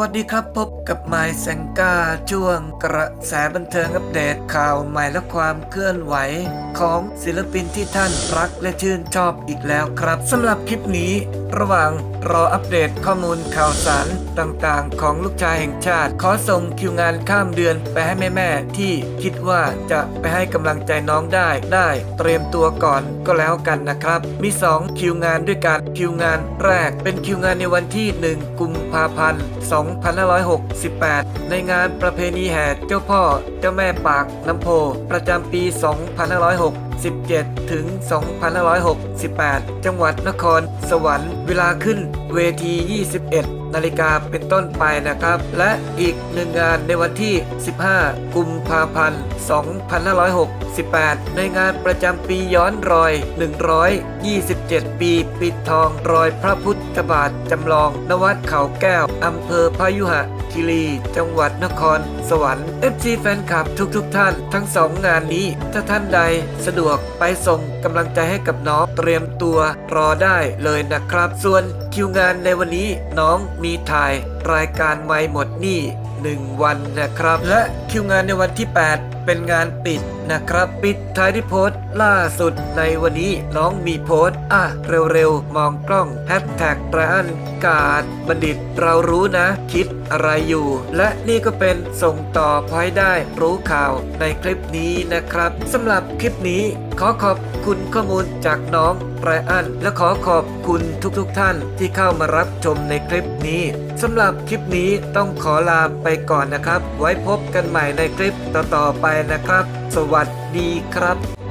วัสดีครับพบกับไมค์แซงก้าช่วงกระแสบันเทิงอัปเดตข่าวใหม่และความเคลื่อนไหว ของศิลปินที่ท่านรักและชื่นชอบอีกแล้วครับสำหรับคลิปนี้ ระหว่างรออัปเดตข้อมูลข่าวสารต่างๆ ของลูกชายแห่งชาติ ขอส่งคิวงานข้ามเดือนไปให้แม่ๆที่คิดว่าจะไปให้กำลังใจน้องได้ได้ เตรียมตัวก่อนก็แล้วกันนะครับ มี 2 คิวงานด้วยกันคิวงานแรกเป็นคิวงานในวันที่ 1 กุมภาพันธ์2568 ในงานประเพณีแห่เจ้าพ่อเจ้าแม่ปากน้ำโพ ประจำปี 17 ถึง 2568 จังหวัดนครสวรรค์ เวลาขึ้นเวที 21 นาฬิกาเป็นต้นไปนะครับ และอีกหนึ่งงานในวันที่ 15 กุมภาพันธ์ 2568 ในงานประจำปีย้อนรอย 127 ปี ปิดทองรอยพระพุทธบาทจำลอง นวัดเขาแก้ว อำเภอพายุหะคีรีจังหวัดนคร สวรรค์ FC แฟนคลับทุกๆทท่าน ทั้งสองงานนี้ ถ้าท่านใดสะดวกไปส่งกำลังใจให้กับน้องเตรียมตัวรอได้เลยนะครับ ส่วนคิวงานในวันนี้น้องมีถ่ายรายการไม่หมดนี่ 1 วันนะครับ และคิวงานในวันที่ 8 เป็นงานปิดนะครับ ปิดท้ายที่โพสต์ล่าสุดในวันนี้น้องมีโพสต์อะเร็วๆ มองกล้องแฮชแท็กไรอันกาดบัณฑิตเรารู้นะ คิดอะไรอยู่ และนี่ก็เป็นส่งต่อพอให้ได้รู้ข่าวในคลิปนี้นะครับสำหรับคลิปนี้ขอขอบคุณข้อมูลจากน้องไรอัน และขอขอบคุณทุกๆทท่านที่เข้ามารับชมในคลิปนี้สำหรับคลิปนี้ต้องขอลาไปก่อนนะครับ ไว้พบกันใหม่ในคลิปต่อๆไปนะครับ สวัสดีครับ